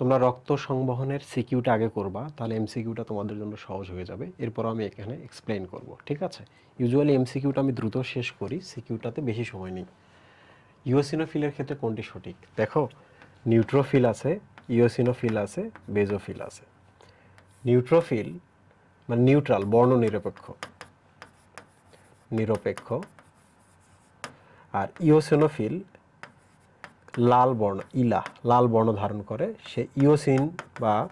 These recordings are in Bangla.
তোমরা রক্ত সংবহনের সিকিউটা আগে করবা, তাহলে এমসিকিউটা তোমাদের জন্য সহজ হয়ে যাবে। এরপর আমি এখানে এক্সপ্লেন করব, ঠিক আছে? ইউজুয়ালি এমসিকিউটা আমি দ্রুত শেষ করি, সিকিউটাতে বেশি সময় নেই। ইওসিনোফিলের ক্ষেত্রে কোনটি সঠিক? দেখো নিউট্রোফিল আছে ইওসিনোফিল আছে বেজোফিল আছে। নিউট্রোফিল মানে নিউট্রাল বর্ণ নিরপেক্ষ। নিরপেক্ষ আর ইওসিনোফিল লাল বর্ণ, ইলা, লাল বর্ণ ধারণ করে। সে ইওসিন বা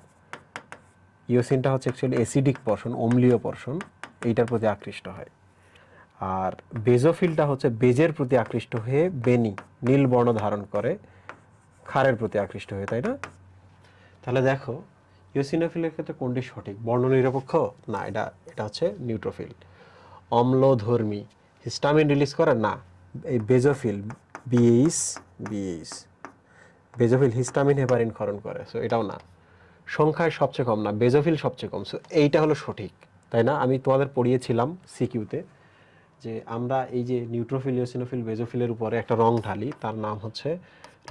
ইওসিনটা হচ্ছে অ্যাকচুয়ালি অ্যাসিডিক পর্ষণ অম্লীয় পর্ষণ এইটার প্রতি আকৃষ্ট হয়। আর বেজোফিলটা হচ্ছে বেজের প্রতি আকৃষ্ট হয়ে বেনি নীল বর্ণ ধারণ করে, ক্ষারের প্রতি আকৃষ্ট হয়ে, তাই না? তাহলে দেখো ইওসিনোফিলের ক্ষেত্রে কোনটি সঠিক? বর্ণ নিরপেক্ষ? না, এটা এটা হচ্ছে নিউট্রোফিল অম্লধর্মী, হিস্টামিন রিলিজ করে? না, এই বেজোফিল বিএইস বিএইস বেজোফিল হিস্টামিন হেপারিন ক্ষরণ করে সো এটাও না। সংখ্যায় সবচেয়ে কম না, বেজোফিল সবচেয়ে কম সো এইটা হলো সঠিক, তাই না? আমি তোমাদের পড়িয়েছিলাম সিকিউতে যে আমরা এই যে নিউট্রোফিল ইওসিনোফিল বেজোফিলের উপরে একটা রং ঢালি, তার নাম হচ্ছে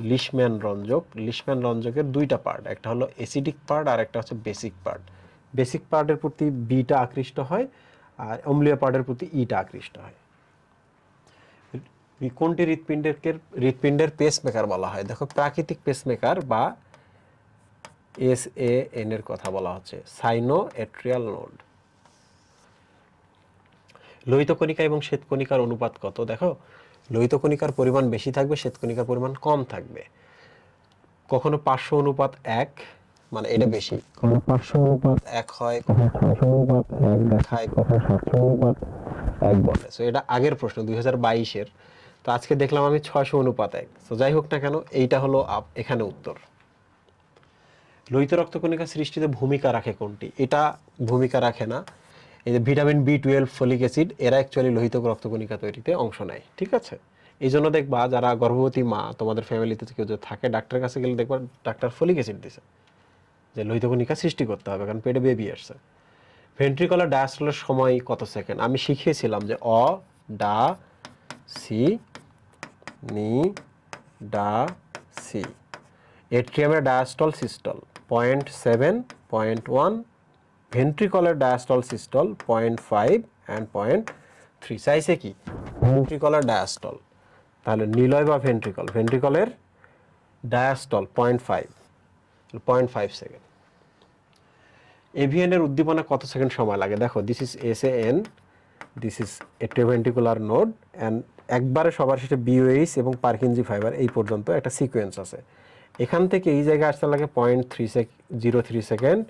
লিশম্যান রঞ্জক। লিশম্যান রঞ্জকের দুইটা পার্ট একটা হলো অ্যাসিডিক পার্ট আর একটা হচ্ছে বেসিক পার্ট বেসিক পার্টের প্রতি বিটা আকৃষ্ট হয় আর অম্লীয় পার্টের প্রতি ইটা আকৃষ্ট হয়। কোনটি হৃৎপিণ্ডের হৃৎপিণ্ডের পেসমেকার বলা হয়? দেখো প্রাকৃতিক পেসমেকার বা এস এ এন এর কথা বলা হচ্ছে। সাইনো এট্রিয়াল নোড লোহিত কণিকা এবং শ্বেতকণিকার অনুপাত কত? দেখো লোহিত কণিকার পরিমাণ বেশি থাকবে শ্বেতকণিকার পরিমাণ কম থাকবে। কখনো পাঁচশো অনুপাত এক মানে এটা বেশি। কখনো পাঁচশো অনুপাত এক হয় কখনো ছয়শো অনুপাত এক দেখায় কখনো সাতশো অনুপাত। এক বলে। সো এটা আগের প্রশ্ন দুই হাজার বাইশের। তো আজকে দেখলাম আমি ছয়শো অনুপাত এক। তো যাই হোক না কেন, এইটা হলো এখানে উত্তর। লোহিত রক্তকণিকা সৃষ্টিতে ভূমিকা রাখে কোনটি? এটা ভূমিকা রাখে না। এই যে vitamin B twelve folic acid, এরা অ্যাকচুয়ালি লোহিত রক্তকণিকা তৈরিতে অংশ নেয়। ঠিক আছে? এই জন্য দেখবা যারা গর্ভবতী মা, তোমাদের ফ্যামিলিতে কেউ যদি থাকে, ডাক্তারের কাছে গেলে দেখবা ডাক্তার ফলিক অ্যাসিড দিছে। যে লোহিত কণিকা সৃষ্টি করতে হবে, কারণ পেটে বেবি আসছে। ভেন্ট্রিকলার ডায়াস্টলের সময় কত সেকেন্ড আমি শিখিয়েছিলাম যে অ, ডা, সি নি ডা সি। এট্রিয়ামের diastole systole point seven point one ভেন্ট্রিকলের diastole systole point five and point three চাইছে কি? Ventricular diastole. তাহলে নিলয় বা ventricle ভেন্ট্রিকলের diastole point five point five second AVN এর উদ্দীপনা কত সেকেন্ড সময় লাগে? দেখো this is S A N this is atrioventricular node and একবারে সবার শেষে বিওএইচ এবং পার্কিনজি ফাইবার এই পর্যন্ত একটা সিকোয়েন্স আছে। এখান থেকে এই জায়গায় আসতে লাগে point three sec zero three second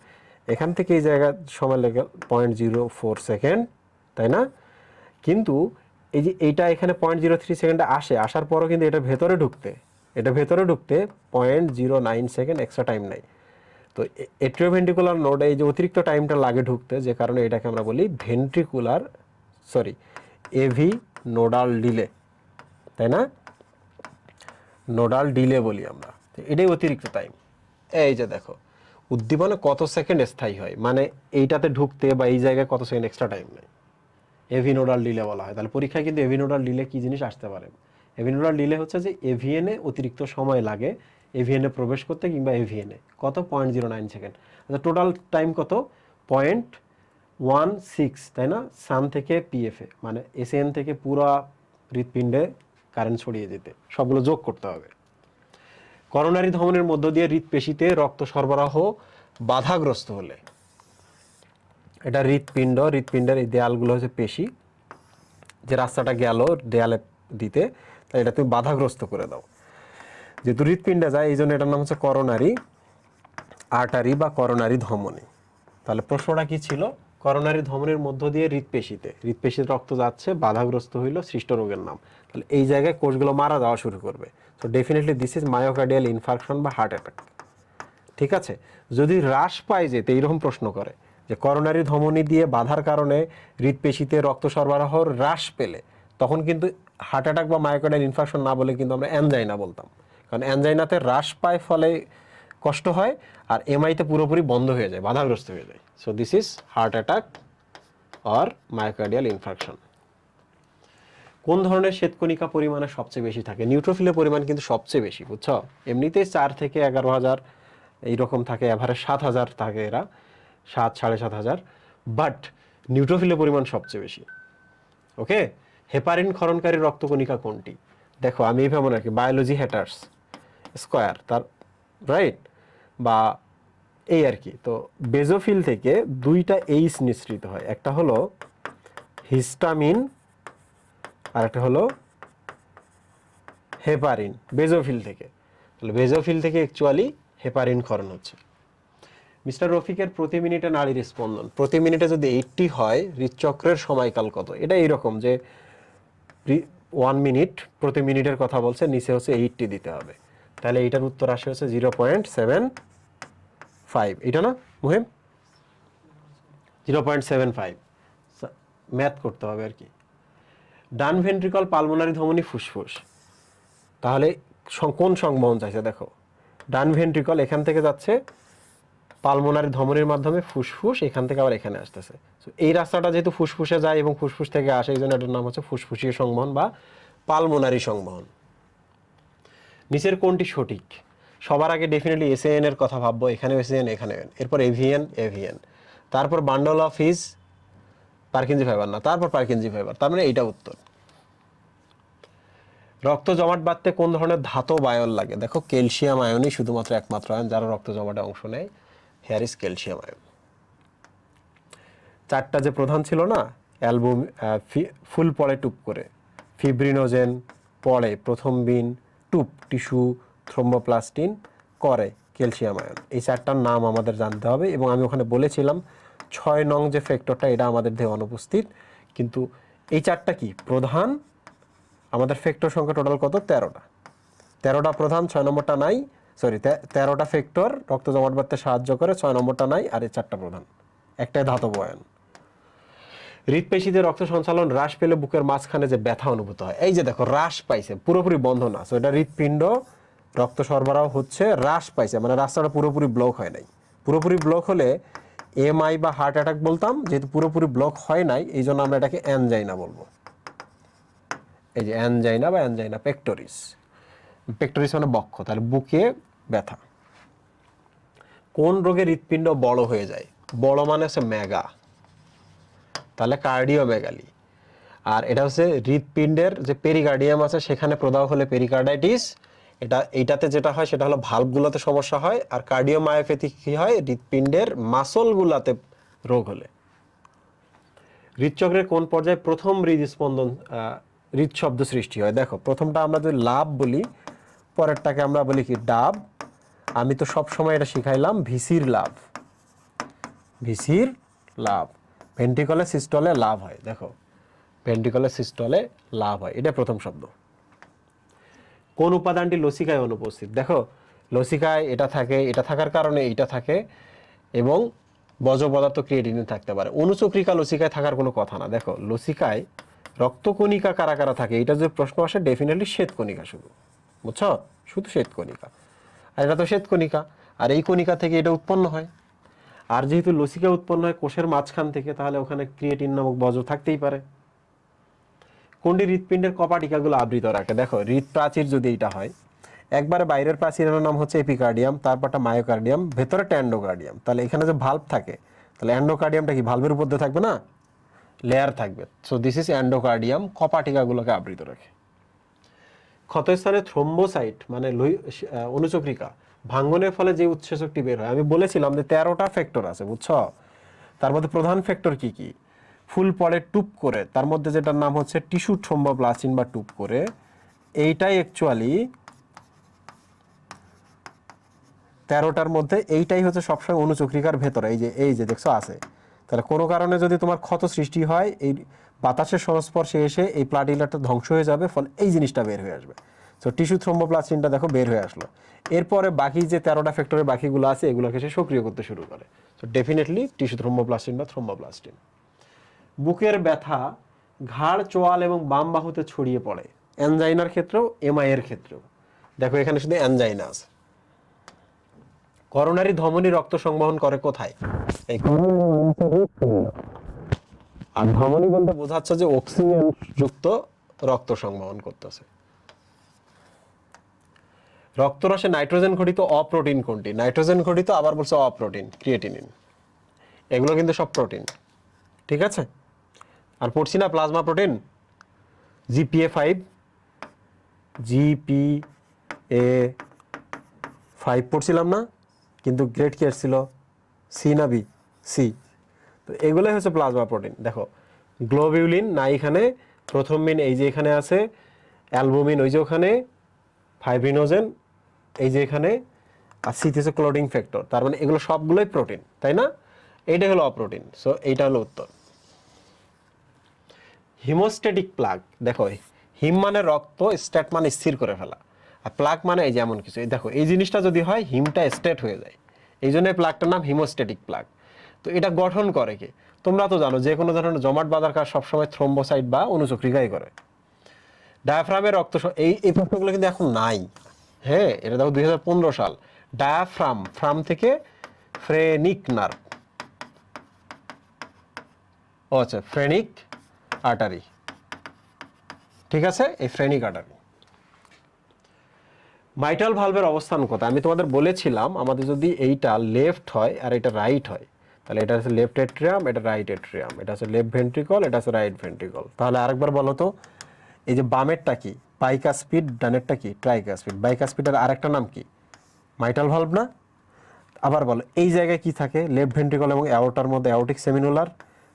এখান থেকে এই জায়গা সময় লেগে পয়েন্ট জিরো ফোর সেকেন্ড তাই না? কিন্তু এই যে এইটা এখানে পয়েন্ট জিরো থ্রি সেকেন্ডে আসে, আসার পরও কিন্তু এটা ভেতরে ঢুকতে, এটা ভেতরে ঢুকতে point zero nine second extra time নেই তো এট্রিওভেন্ট্রিকুলার নোড এই যে অতিরিক্ত টাইমটা লাগে ঢুকতে, যে কারণে এটাকে আমরা বলি ventricular sorry AV nodal delay, তাই না? নোডাল ডিলে বলি আমরা। এটাই অতিরিক্ত টাইম এই যে দেখো, উদ্দীপনা কত সেকেন্ড স্থায়ী হয়? মানে এইটাতে ঢুকতে বা এই জায়গায় কত সেকেন্ড এক্সট্রা টাইম নেই এভিনোডাল ডিলে বলা হয়। তাহলে পরীক্ষায় কিন্তু এভিনোডাল ডিলে কী জিনিস আসতে পারে? এভিনোডাল ডিলে হচ্ছে যে এভিএনে অতিরিক্ত সময় লাগে। এভিএনে প্রবেশ করতে কিংবা এভিএনে কত? পয়েন্ট জিরো নাইন সেকেন্ড আচ্ছা টোটাল টাইম কত? পয়েন্ট ওয়ান সিক্স, তাই না? সান থেকে পিএফএ মানে এসএন থেকে পুরা হৃৎপিণ্ডে কারেন্ট ছড়িয়ে যেতে সবগুলো যোগ করতে হবে। করোনারি ধমনের মধ্য দিয়ে হৃৎপেশিতে রক্ত সরবরাহ বাধাগ্রস্ত হলে, এটা হৃৎপিণ্ড, হৃৎপিণ্ডের এই দেয়ালগুলো হচ্ছে পেশি। যে রাস্তাটা গেল দেয়ালে দিতে, তাই এটা তুমি বাধাগ্রস্ত করে দাও। যেহেতু হৃৎপিণ্ডে যায় এই জন্য এটার নাম হচ্ছে করোনারি আর্টারি বা করোনারি ধমনী। তাহলে প্রশ্নটা কি ছিল? করোনারি ধমনীর মধ্য দিয়ে হৃৎপেশিতে। হৃৎপেশির রক্ত যাচ্ছে, বাধাগ্রস্ত হইল সৃষ্ট রোগের নাম। তাহলে এই জায়গায় কোষগুলো মারা যাওয়া শুরু করবে। তো definitely this is myocardial infarction বা হার্ট অ্যাটাক ঠিক আছে? যদি হ্রাস পায় যেতে এইরকম প্রশ্ন করে, যে করোনারি ধমনী দিয়ে বাধার কারণে হৃৎপেশিতে রক্ত সরবরাহ হ্রাস পেলে, তখন কিন্তু হার্ট অ্যাটাক বা মায়োকার্ডিয়াল ইনফার্কশন না বলে কিন্তু আমরা অ্যানজাইনা বলতাম। কারণ অ্যানজাইনাতে হ্রাস পায় ফলে কষ্ট হয় আর এমআইতে পুরোপুরি বন্ধ হয়ে যায়, বাধাগ্রস্ত হয়ে যায়। So this is heart attack or myocardial infarction কোন ধরনের শ্বেতকণিকা পরিমাণে সবচেয়ে বেশি থাকে? নিউট্রোফিলের পরিমাণ কিন্তু সবচেয়ে বেশি, বুঝছ? এমনিতেই চার থেকে এগারো হাজার, এইরকম থাকে এভারেজ সাত হাজার থাকে এরা, সাত, সাড়ে সাত হাজার। বাট নিউট্রোফিলের পরিমাণ সবচেয়ে বেশি। ওকে হেপারিন ক্ষরণকারী রক্তকণিকা কোনটি? দেখো, আমি এইভাবে মনে রাখি বায়োলজি হ্যাটার্স স্কোয়ার তার রাইট বা এই আর কি। তো বেজোফিল থেকে দুইটা এইস নিঃসৃত হয়। একটা হলো হিস্টামিন আর একটা হলো হেপারিন, বেজোফিল থেকে। তাহলে বেজোফিল থেকে অ্যাকচুয়ালি হেপারিন ক্ষরণ হচ্ছে। মিস্টার রফিকের প্রতি মিনিটে নাড়ির স্পন্দন। প্রতি মিনিটে যদি এইটটি হয়, হৃদচক্রের সময়কাল কত? এটা এইরকম যে ওয়ান মিনিট প্রতি মিনিটের কথা বলছে, নিচে হচ্ছে এইটটি দিতে হবে। তাহলে এটার উত্তর আসে হচ্ছে জিরো পয়েন্ট সেভেন ফাইভ। এটা না? মুহিম? Zero point seven five. Math করতে হবে আর কি। ডান ভেন্ট্রিকল পালমোনারি ধমনী ফুসফুস। তাহলে কোন সংবহন চাইছে? দেখো ডান ভেন্ট্রিকল এখান থেকে যাচ্ছে পালমোনারি ধমনির মাধ্যমে ফুসফুস এখান থেকে আবার এখানে আসতেছে। So, এই রাস্তাটা যেহেতু ফুসফুসে যায় এবং ফুসফুস থেকে আসে এই জন্য এটার নাম হচ্ছে ফুসফুসীয় সংবহন বা পালমোনারি সংবহন। নিচের কোনটি সঠিক? সবার আগে ডেফিনেটলি এসএন এর কথা ভাববো এখানে এসএন এখানে এরপর এভিএন এভিএন তারপর bundle of His Purkinje fibre না। তারপর পার্কিনজি ফাইবার তার মানে এইটা উত্তর। রক্ত জমাট বাঁধতে কোন ধরনের ধাতব আয়ন লাগে? দেখো, ক্যালসিয়াম আয়নই শুধুমাত্র একমাত্র আয়ন, যারা রক্ত জমাটে অংশ নেয় হেয়ার ইজ ক্যালসিয়াম আয়ন। চারটা যে প্রধান ছিল না অ্যালবুম ফুল পড়ে টুপ করে। ফিব্রিনোজেন পড়ে প্রথম বিন টুপ টিস্যু থ্রোম্বোপ্লাস্টিন করে ক্যালসিয়াম আয়ন এই চারটার নাম আমাদের জানতে হবে এবং আমি ওখানে বলেছিলাম, ছয় নং যে ফ্যাক্টরটা এটা আমাদের দেহে অনুপস্থিত। কিন্তু এই চারটা কি প্রধান? আমাদের ফ্যাক্টর সংখ্যা টোটাল কত? তেরোটা। তেরোটা প্রধান, ছয় নম্বরটা নাই। সরি তেরোটা ফ্যাক্টর রক্ত জমাট বাড়তে সাহায্য করে, ছয় নম্বরটা নাই, আর এই চারটা প্রধান। একটাই ধাতব আয়ন হৃদপেশিতে রক্ত সঞ্চালন হ্রাস পেলে বুকের মাঝখানে যে ব্যথা অনুভূত হয়। এই যে দেখো হ্রাস পাইছে পুরোপুরি বন্ধ না। So, এটা হৃদপিণ্ড রক্ত সরবরাহ হচ্ছে হ্রাস পাইছে। মানে রাস্তাটা পুরোপুরি ব্লক হয় নাই। পুরোপুরি ব্লক হলে এমআই বা হার্ট অ্যাটাক বলতাম যেহেতু পুরোপুরি ব্লক হয় নাই এই জন্য আমরা এটাকে অ্যানজাইনা বলব। এই যে অ্যানজাইনা বা অ্যানজাইনা পেক্টোরিস পেক্টোরিস মানে বক্ষ তাহলে বুকে ব্যথা। কোন রোগে হৃৎপিণ্ড বড় হয়ে যায়? বড় মানে হচ্ছে মেগা তাহলে কার্ডিওমেগালি আর এটা হচ্ছে হৃৎপিণ্ডের যে পেরিকার্ডিয়াম আছে, সেখানে প্রদাহ হলে পেরিকার্ডাইটিস এটা, এইটাতে যেটা হয় সেটা হলো ভাল্বগুলোতে সমস্যা হয়, আর কার্ডিওমায়োপ্যাথি কী হয়? হৃৎপিণ্ডের মাসলগুলাতে রোগ হলে। হৃদচক্রের কোন পর্যায়ে প্রথম হৃদস্পন্দন হৃদশব্দ সৃষ্টি হয়? দেখো, প্রথমটা আমরা যদি লাভ বলি, পরেরটাকে আমরা বলি কি ডাব। আমি তো সব সময় এটা শিখাইলাম, ভিসির লাভ। ভিসির লাভ। ভেন্ট্রিকলে সিস্টলে লাভ হয়, দেখো। ভেন্ট্রিকলে সিস্টলে লাভ হয়, এটা প্রথম শব্দ। কোন উপাদানটি লসিকায় অনুপস্থিত? দেখো, লসিকায় এটা থাকে, এটা থাকার কারণে এইটা থাকে, এবং বজ্র পদার্থ ক্রিয়েটিনে থাকতে পারে। অনুচক্রিকা লসিকায় থাকার কোনো কথা না। দেখো, লসিকায় রক্তকণিকা কারা কারা থাকে এটা যদি প্রশ্ন আসে ডেফিনেটলি শ্বেতকণিকা শুধু। বুঝছ? শুধু শ্বেতকণিকা। আর এটা তো শ্বেতকণিকা। আর এই কণিকা থেকে এটা উৎপন্ন হয়। আর যেহেতু লসিকা উৎপন্ন হয় কোষের মাঝখান থেকে, তাহলে ওখানে ক্রিয়েটিন নামক বজ্র থাকতেই পারে। কোনটি হৃৎপিণ্ডের কপাটিকাগুলো আবৃত রাখে? দেখো হৃদ প্রাচীর যদি এটা হয়, একবারে বাইরের প্রাচীরের নাম হচ্ছে এপিকার্ডিয়াম, তারপরটা মায়োকার্ডিয়াম, ভেতরে ট্যান্ডোকার্ডিয়াম তাহলে এখানে যে ভাল্ব থাকে, তাহলে অ্যান্ডোকার্ডিয়ামটা কি ভাল্বের উপর থাকবে না? লেয়ার থাকবে। সো দিস ইজ অ্যান্ডোকার্ডিয়াম কপাটিকাগুলোকে আবৃত রাখে। ক্ষতস্থানে থ্রোম্বোসাইট মানে অনুচক্রিকা, ভাঙ্গনের ফলে যে উৎসেচকটি বের হয়। আমি বলেছিলাম যে তেরোটা ফ্যাক্টর আছে, বুঝছ? তার মধ্যে প্রধান ফ্যাক্টর কি কি? ফুল পড়ে টুপ করে, তার মধ্যে যেটার নাম হচ্ছে টিস্যু থ্রোম্বোপ্লাস্টিন বা টুপ করে। এইটাই অ্যাকচুয়ালি তেরোটার মধ্যে এইটাই হচ্ছে সবসময় অনুচক্রিকার ভেতরে। এই যে এই যে, দেখছ, আছে। তাহলে কোনো কারণে যদি তোমার ক্ষত সৃষ্টি হয়, এই বাতাসের সংস্পর্শে এসে এই প্লাটিলারটা ধ্বংস হয়ে যাবে, ফলে এই জিনিসটা বের হয়ে আসবে। তো টিস্যু থ্রোম্বোপ্লাস্টিনটা দেখো বের হয়ে আসলো। এরপরে বাকি যে তেরোটা ফ্যাক্টরের বাকিগুলো আছে, এগুলোকে সে সক্রিয় করতে শুরু করে। তো ডেফিনেটলি টিস্যু থ্রোম্বোপ্লাস্টিন বা থ্রোম্বোপ্লাস্টিন বুকের ব্যথা ঘাড়, চোয়াল এবং বাম বাহুতে ছড়িয়ে পড়ে। অ্যানজাইনার ক্ষেত্রেও এমআই এর ক্ষেত্রেও। দেখো, এখানে শুধু অ্যানজাইনা আছে। করোনারি ধমনী রক্ত সংবহন করে কোথায়? এই আর ধমনী বলতে বোঝাচ্ছে যে অক্সিজেন যুক্ত রক্ত সংবহন করতেছে। রক্তরসে নাইট্রোজেন ঘটিত অপ্রোটিন কোনটি? নাইট্রোজেন ঘটিত আবার বলছে অপ্রোটিন, ক্রিয়েটিনিন। এগুলো কিন্তু সব প্রোটিন, ঠিক আছে? আর পড়ছি না plasma protein? GPA five GP A five পড়ছিলাম না, কিন্তু গ্রেড কি আসছিল? সি না বি? সি। তো এগুলোই হচ্ছে প্লাজমা প্রোটিন দেখো গ্লোবিউলিন না এখানে প্রথম মিন এই যে এখানে আছে অ্যালবুমিন ওই যে ওখানে ফাইব্রিনোজেন এই যে এখানে, আর হচ্ছে ক্লোডিং ফ্যাক্টর তার মানে এগুলো সবগুলোই প্রোটিন তাই না? এইটা হলো অপ্রোটিন সো এইটা হলো উত্তর। হিমোস্টেটিক প্লাগ দেখো, হিম মানে রক্ত স্ট্যাট মানে স্থির করে ফেলা, আর প্লাগ মানে এই যে এমন কিছু। এই দেখো, এই জিনিসটা যদি হয়, হিমটা স্ট্রেট হয়ে যায়। এই জন্য প্লাগটার নাম হিমোস্টেটিক প্লাগ তো এটা গঠন করে কি? তোমরা তো জানো যে কোনো ধরনের জমাট বাঁধার কাজ সবসময় থ্রোম্বোসাইট বা অনুচক্রিকাই করে। ডায়াফ্রামের রক্ত এই এই প্রশ্নগুলো কিন্তু এখন নাই। হ্যাঁ এটা দেখো দুই হাজার পনেরো সাল। ডায়াফ্রাম, ফ্রাম থেকে ফ্রেনিক নার্ভ। ও আচ্ছা ফ্রেনিক আর্টারি। ঠিক আছে? এই ফ্রেনিক আর্টারি। মাইটাল ভালভের অবস্থান কোথায়? আমি তোমাদের বলেছিলাম, আমাদের যদি এইটা লেফট হয় আর এটা রাইট হয় তাহলে এটা হচ্ছে লেফট এট্রিয়াম এটা রাইট এট্রিয়াম এটা হচ্ছে লেফট ভেন্ট্রিকল এটা হচ্ছে রাইট ভেন্ট্রিকল তাহলে আরেকবার বলো তো, এই যে বামেরটা কি? পাইকা স্পিড ডানেরটা কি? ট্রাইকা স্পিড বাইকা স্পিডের আরেকটা নাম কি? মাইটাল ভালভ না? আবার বলো, এই জায়গায় কি থাকে? লেফট ভেন্ট্রিকল এবং অ্যাওটার মধ্যে অ্যাওটিক সেমিনুলার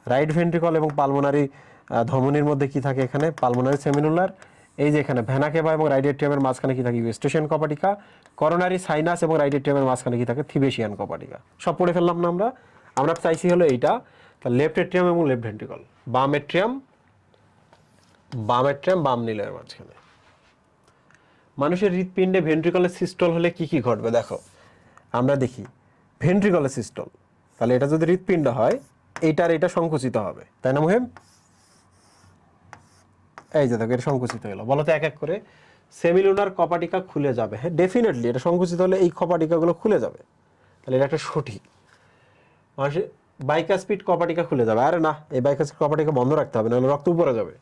রাইট ভেন্ট্রিকল এবং পালমোনারি ধমনির মধ্যে কি থাকে এখানে? পালমোনারি সেমিনুলার এই যে এখানে ভ্যানাকেবা এবং রাইট এট্রিয়ামের মাঝখানে কি থাকে? ইউস্টেশন কপাটিকা করোনারি সাইনাস এবং রাইট এট্রিয়ামের মাঝখানে কি থাকে? থিবেশিয়ান কপাটিকা সব পড়ে ফেললাম না আমরা? আমরা চাইছি হলো এইটা। লেফট এট্রিয়াম এবং লেফট ভেন্ট্রিকল বাম এট্রিয়াম বাম এট্রিয়াম বাম নীলের মাঝখানে। মানুষের হৃৎপিণ্ডে ভেন্ট্রিকলের সিস্টল হলে কি কি ঘটবে? দেখো, আমরা দেখি। ভেন্ট্রিকলের সিস্টল তাহলে এটা যদি হৃৎপিণ্ড হয়, এইটার এটা সংকুচিত হবে। তাই না মুহেম? এই যে দেখো, এটা সংকুচিত হলো। বলো তো এক এক করে। সেমিলুনার কপাটিকা খুলে যাবে। হ্যাঁ ডেফিনেটলি এটা সংকুচিত হলে এই কপাটিকাগুলো খুলে যাবে। তাহলে এটা একটা সঠিক। মানুষের বাইকাস্পিড কপাটিকা খুলে যাবে। আরে না, এই বাইকাস্পিড কপাটিকা বন্ধ রাখতে হবে, নাহলে রক্ত উপরে যাবে।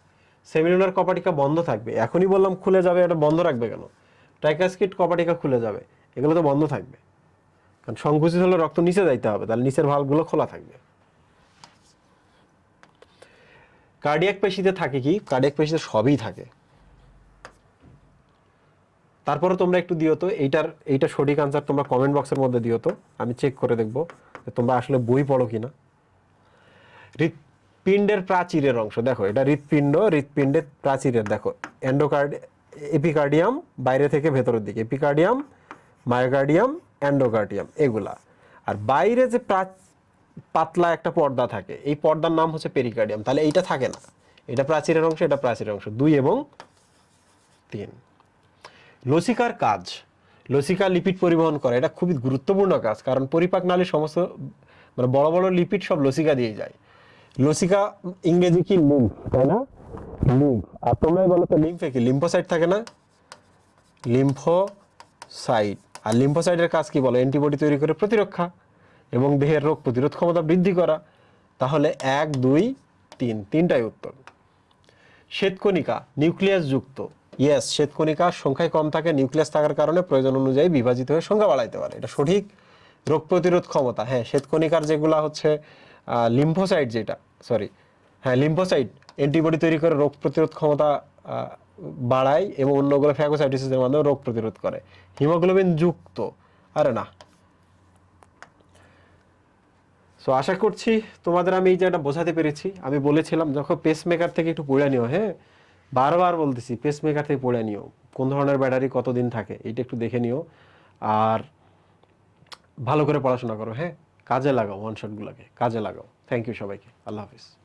সেমিলুনার কপাটিকা বন্ধ থাকবে। এখনই বললাম খুলে যাবে, এটা বন্ধ রাখবে কেন? ট্রাইকাস্কিড কপাটিকা খুলে যাবে, এগুলো তো বন্ধ থাকবে। কারণ সংকুচিত হলে রক্ত নিচে যাইতে হবে, তাহলে নিচের ভালগুলো খোলা থাকবে। কার্ডিয়াক পেশিতে থাকে কি? কার্ডিয়াক পেশিতে সবই থাকে। তারপরে তোমরা একটু দিও তো, এইটার, এইটা সঠিক আনসার তোমরা কমেন্ট বক্সের মধ্যে দিও তো, আমি চেক করে দেখব যে তোমরা আসলে বই পড়ো কিনা। হৃৎপিণ্ডের প্রাচীরের অংশ, দেখো, এটা হৃৎপিণ্ড, হৃৎপিণ্ডের প্রাচীরের, দেখো এন্ডোকার্ড এপিকার্ডিয়াম বাইরে থেকে ভেতরের দিকে এপিকার্ডিয়াম মায়োকার্ডিয়াম অ্যান্ডোকার্ডিয়াম এগুলা। আর বাইরে যে পাতলা একটা পর্দা থাকে, এই পর্দার নাম হচ্ছে পেরিকার্ডিয়াম তাহলে এইটা থাকে না। এটা প্রাচীরের অংশ, এটা প্রাচীরের অংশ, দুই এবং তিন। লসিকার কাজ, লসিকা লিপিড পরিবহন করে, এটা খুবই গুরুত্বপূর্ণ কাজ, কারণ পরিপাক নালীর সমস্ত মানে বড় বড় লিপিড সব লসিকা দিয়ে যায়। লসিকা ইংরেজি কি লিম্ফ, তাই না? লিম্ফ। আর তোমরাই বলো তো লিম্ফে কি? লিম্ফোসাইট থাকে না? লিম্ফোসাইট। আর লিম্ফোসাইটের কাজ কি বলো? অ্যান্টিবডি তৈরি করে প্রতিরক্ষা এবং দেহের রোগ প্রতিরোধ ক্ষমতা বৃদ্ধি করা। তাহলে এক, দুই, তিন, তিনটাই উত্তর। শ্বেতকণিকা নিউক্লিয়াস যুক্ত ইয়েস শ্বেতকণিকা সংখ্যায় কম থাকে, নিউক্লিয়াস থাকার কারণে প্রয়োজন অনুযায়ী বিভাজিত হয়ে সংখ্যা বাড়াইতে পারে। এটা সঠিক। রোগ প্রতিরোধ ক্ষমতা হ্যাঁ শ্বেতকণিকার যেগুলা হচ্ছে লিম্ফোসাইট যেটা সরি হ্যাঁ লিম্ফোসাইট, অ্যান্টিবডি তৈরি করে রোগ প্রতিরোধ ক্ষমতা বাড়ায় এবং অন্যগুলো ফ্যাগোসাইটিসের মাধ্যমে রোগ প্রতিরোধ করে। হিমোগ্লোবিন যুক্ত, আরে না। সো আশা করছি তোমাদের আমি এই জায়গাটা বোঝাতে পেরেছি। আমি বলেছিলাম যখন পেসমেকার থেকে একটু পড়ে নিও হ্যাঁ। বারবার বলতেছি পেসমেকার থেকে পড়ে নিও। কোন ধরনের ব্যাটারি কতদিন থাকে এটা একটু দেখে নিও। আর ভালো করে পড়াশোনা করো হ্যাঁ? কাজে লাগাও ওয়ান শটগুলোকে কাজে লাগাও। থ্যাংক ইউ সবাইকে। আল্লাহ হাফিজ।